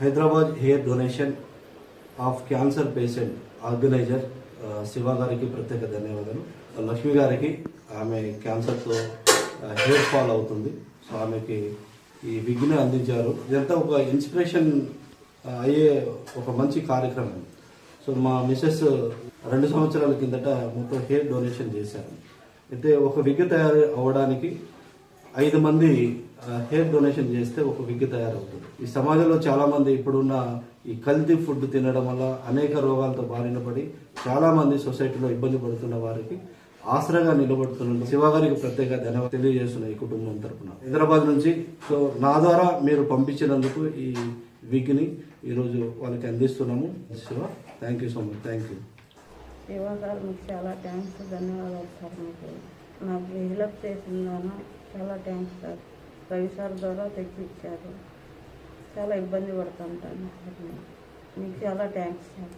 Hyderabad hair donation of cancer patient organiser Shiva గారికి ప్రత్యేక ధన్యవాదాలు. లక్ష్మి గారికి ఆమె క్యాన్సర్తో హెయిర్ ఫాల్ అవుతుంది. సో ఆమెకి ఈ విగ్ని అందించారు. ఇదంతా ఒక ఇన్స్పిరేషన్ అయ్యే ఒక మంచి కార్యక్రమం. సో మా మిసెస్ రెండు సంవత్సరాల కిందట మొత్తం హెయిర్ డొనేషన్ చేశారు. అయితే ఒక విగ్ తయారు అవ్వడానికి ఐదు మంది హెయిర్ డొనేషన్ చేస్తే ఒక విగ్ తయారవుతుంది. ఈ సమాజంలో చాలా మంది ఇప్పుడున్న ఈ కల్తీ ఫుడ్ తినడం వల్ల అనేక రోగాలతో బారిన పడి చాలా మంది సొసైటీలో ఇబ్బంది పడుతున్న వారికి ఆసరాగా నిలబడుతున్న శివ గారికి ప్రత్యేక ధన్యవాదాలు తెలియజేస్తున్న ఈ కుటుంబం తరపున. హైదరాబాద్ నుంచి సో నా ద్వారా మీరు పంపించినందుకు ఈ విగ్ని ఈరోజు వాళ్ళకి అందిస్తున్నాము. Shiva thank you so much thank you Shiva గారు మీకు చాలా థ్యాంక్స్ ధన్యవాదాలు సార్ మీకు. నాకు హెల్ప్ చేసిందాను. చాలా థ్యాంక్స్ సార్ రవి సార్ ద్వారా తెచ్చి ఇచ్చారు చాలా ఇబ్బంది పడుతుంటాను. సార్ నేను మీకు చాలా థ్యాంక్స్ సార్